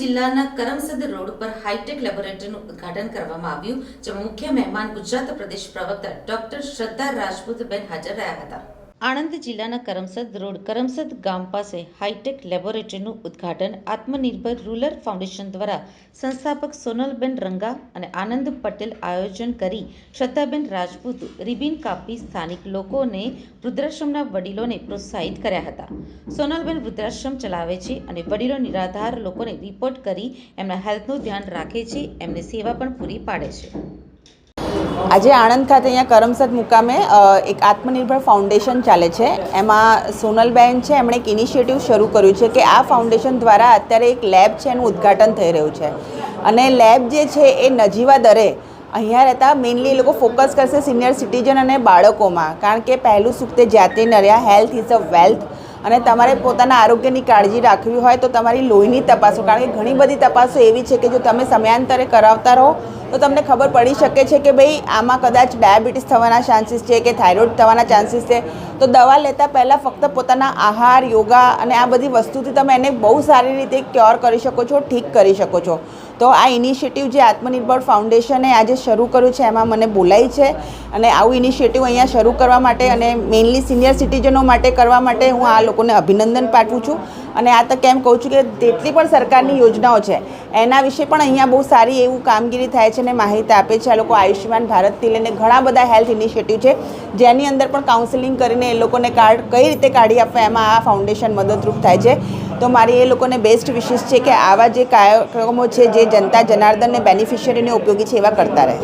જિલ્લાના કરમસદ રોડ પર હાઈટેક લેબોરેટરીનું ઉદ્ઘાટન કરવામાં આવ્યું, જેમાં મુખ્ય મહેમાન ગુજરાત પ્રદેશ પ્રવક્તા ડોક્ટર શ્રદ્ધા રાજપૂતબેન હાજર રહ્યા હતા. આણંદ જિલ્લાના કરમસદ રોડ, કરમસદ ગામ પાસે હાઈટેક લેબોરેટરીનું ઉદ્ઘાટન આત્મનિર્ભર રૂરલ ફાઉન્ડેશન દ્વારા સંસ્થાપક સોનલબેન રંગા અને આનંદ પટેલ આયોજન કરી શ્રદ્ધાબેન રાજપૂત, રિબિન કાપી સ્થાનિક લોકોને વૃદ્ધાશ્રમના વડીલોને પ્રોત્સાહિત કર્યા હતા. સોનલબેન વૃદ્ધાશ્રમ ચલાવે છે અને વડીલો નિરાધાર લોકોને રિપોર્ટ કરી એમના હેલ્થનું ધ્યાન રાખે છે, એમને સેવા પણ પૂરી પાડે છે. આજે આણંદ ખાતે અહીંયા કરમસદ મુકામે એક આત્મનિર્ભર ફાઉન્ડેશન ચાલે છે. એમાં સોનલબેન છે, એમણે એક ઇનિશિયેટિવ શરૂ કર્યું છે કે આ ફાઉન્ડેશન દ્વારા અત્યારે એક લેબ છે, એનું ઉદ્ઘાટન થઈ રહ્યું છે. અને લેબ જે છે, એ નજીવા દરે અહીંયા રહેતા મેઇનલી એ લોકો ફોકસ કરશે સિનિયર સિટીઝન અને બાળકોમાં. કારણ કે પહેલું સુખ તે જાતે નર્યા હેલ્થ ઇઝ અ વેલ્થ અને તમારે પોતાના આરોગ્યની કાળજી રાખવી હોય તો તમારી લોહીની તપાસો. કારણ કે ઘણી બધી તપાસો એવી છે કે જો તમે સમયાંતરે કરાવતા રહો, તો તમને ખબર પડી શકે છે કે ભાઈ આમાં કદાચ ડાયાબિટીસ થવાના ચાન્સીસ છે કે થાઇરોઇડ થવાના ચાન્સીસ છે. તો દવા લેતા પહેલાં ફક્ત પોતાના આહાર, યોગા અને આ બધી વસ્તુથી તમે એને બહુ સારી રીતે ક્યોર કરી શકો છો, ઠીક કરી શકો છો. તો આ ઇનિશિયેટિવ જે આત્મનિર્ભર ફાઉન્ડેશને આજે શરૂ કર્યું છે, એમાં મને બોલાય છે અને આવું ઇનિશિયેટિવ અહીંયા શરૂ કરવા માટે અને મેઇનલી સિનિયર સિટીઝનો માટે કરવા માટે હું આ લોકોને અભિનંદન પાઠવું છું. અને આ તો કેમ કહું છું કે જેટલી પણ સરકારની યોજનાઓ છે, એના વિશે પણ અહીંયા બહુ સારી એવું કામગીરી થાય છે અને માહિતી આપે છે. આ લોકો આયુષ્યમાન ભારતથી લઈને ઘણા બધા હેલ્થ ઇનિશિયેટિવ છે, જેની અંદર પણ કાઉન્સેલિંગ કરીને એ લોકોને કાર્ડ કઈ રીતે કાઢી આપવા એમાં આ ફાઉન્ડેશન મદદરૂપ થાય છે. તો મારી એ લોકોને બેસ્ટ વિશેષ છે કે આવા જે કાર્યક્રમો છે, જે જનતા જનાર્દનને બેનિફિશિયરીને ઉપયોગી છે, એવા કરતા રહે.